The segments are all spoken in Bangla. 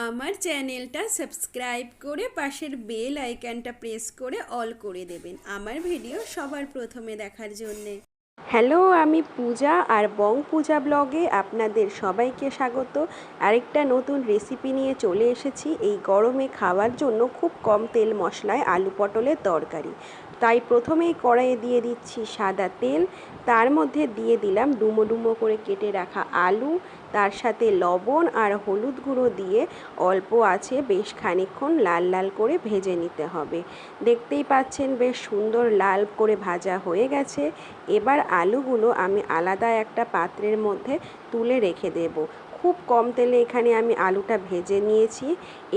আমার চ্যানেলটা সাবস্ক্রাইব করে পাশের বেল আইকনটা প্রেস করে অল করে দেবেন আমার ভিডিও সবার প্রথমে দেখার জন্যে। হ্যালো, আমি পূজা আর বং পূজা ব্লগে আপনাদের সবাইকে স্বাগত। আরেকটা নতুন রেসিপি নিয়ে চলে এসেছি। এই গরমে খাওয়ার জন্য খুব কম তেল মশলায় আলু পটলের তরকারি। তাই প্রথমেই কড়াইয়ে দিয়ে দিচ্ছি সাদা তেল, তার মধ্যে দিয়ে দিলাম ডুমো ডুমো করে কেটে রাখা আলু, তার সাথে লবণ আর হলুদ গুঁড়ো দিয়ে অল্প আছে বেশ খানিকক্ষণ লাল লাল করে ভেজে নিতে হবে। দেখতেই পাচ্ছেন বেশ সুন্দর লাল করে ভাজা হয়ে গেছে। এবার আলুগুলো আমি আলাদা একটা পাত্রের মধ্যে তুলে রেখে দেব। খুব কম তেলে এখানে আমি আলুটা ভেজে নিয়েছি।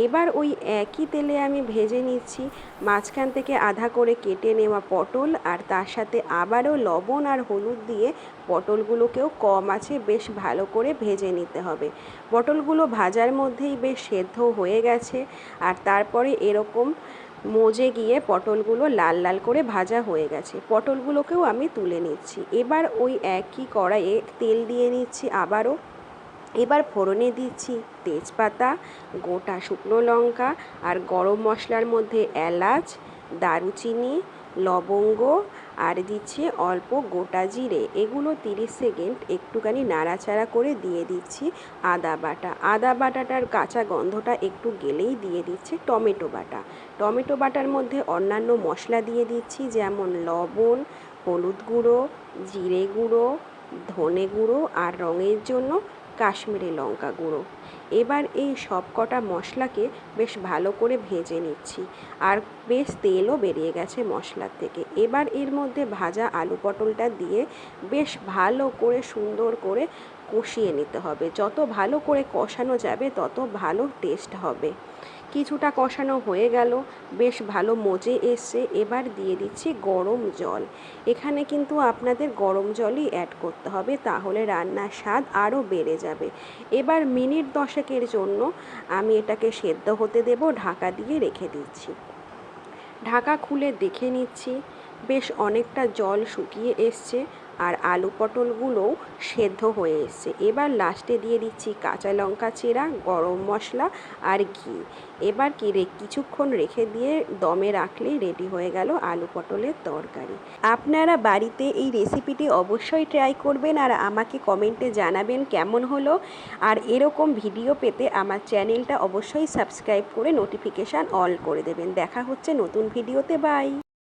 এবার ওই একই তেলে আমি ভেজে নিচ্ছি। মাঝখান থেকে আধা করে কেটে নেওয়া পটল আর তার সাথে আবারও লবণ আর হলুদ দিয়ে পটলগুলোকেও কম আছে, বেশ ভালো করে ভেজে নিতে হবে। পটলগুলো ভাজার মধ্যেই বেশ সেদ্ধ হয়ে গেছে আর তারপরে এরকম মজে গিয়ে পটলগুলো লাল লাল করে ভাজা হয়ে গেছে। পটলগুলোকেও আমি তুলে নিচ্ছি। এবার ওই একই কড়াইয়ে তেল দিয়ে নিচ্ছি আবারও। এবার ফোড়নে দিচ্ছি তেজপাতা, গোটা শুকনো লঙ্কা আর গরম মশলার মধ্যে এলাচ, দারুচিনি লবঙ্গ আর দিচ্ছি অল্প গোটা জিরে। এগুলো তিরিশ সেকেন্ড একটুখানি নাড়াচাড়া করে দিয়ে দিচ্ছি আদা বাটা। আদা বাটাটার কাঁচা গন্ধটা একটু গেলেই দিয়ে দিচ্ছি টমেটো বাটা। টমেটো বাটার মধ্যে অন্যান্য মশলা দিয়ে দিচ্ছি, যেমন লবণ, হলুদ গুঁড়ো, জিরে গুঁড়ো, ধনে গুঁড়ো আর রঙের জন্য কাশ্মীরি লঙ্কা গুঁড়ো। এবার এই সব কটা মশলাকে বেশ ভালো করে ভেজে নিচ্ছি। আর বেশ তেলও বেরিয়ে গেছে মশলার থেকে। এবার এর মধ্যে ভাজা আলু পটলটা দিয়ে বেশ ভালো করে সুন্দর করে কষিয়ে নিতে হবে। যত ভালো করে কষানো যাবে, তত ভালো টেস্ট হবে। কিছুটা কষানো হয়ে গেল। বেশ ভালো মজে এসছে। এবার দিয়ে দিচ্ছি গরম জল। এখানে কিন্তু আপনাদের গরম জলই অ্যাড করতে হবে, তাহলে রান্নার স্বাদ আরও বেড়ে যাবে। এবার মিনিট দশেকের জন্য আমি এটাকে সেদ্ধ হতে দেব, ঢাকা দিয়ে রেখে দিচ্ছি। ঢাকা খুলে দেখে নিচ্ছি। বেশ অনেকটা জল শুকিয়ে এসছে। আর আলু পটলগুলোও সেদ্ধ হয়ে এসছে। এবার লাস্টে দিয়ে দিচ্ছি কাঁচা লঙ্কা চেরা, গরম মশলা আর ঘি। এবার কি রে, কিছুক্ষণ রেখে দিয়ে দমে রাখলেই রেডি হয়ে গেল আলু পটলের তরকারি। আপনারা বাড়িতে এই রেসিপিটি অবশ্যই ট্রাই করবেন আর আমাকে কমেন্টে জানাবেন কেমন হলো। আর এরকম ভিডিও পেতে আমার চ্যানেলটা অবশ্যই সাবস্ক্রাইব করে নোটিফিকেশান অল করে দেবেন। দেখা হচ্ছে নতুন ভিডিওতে বাই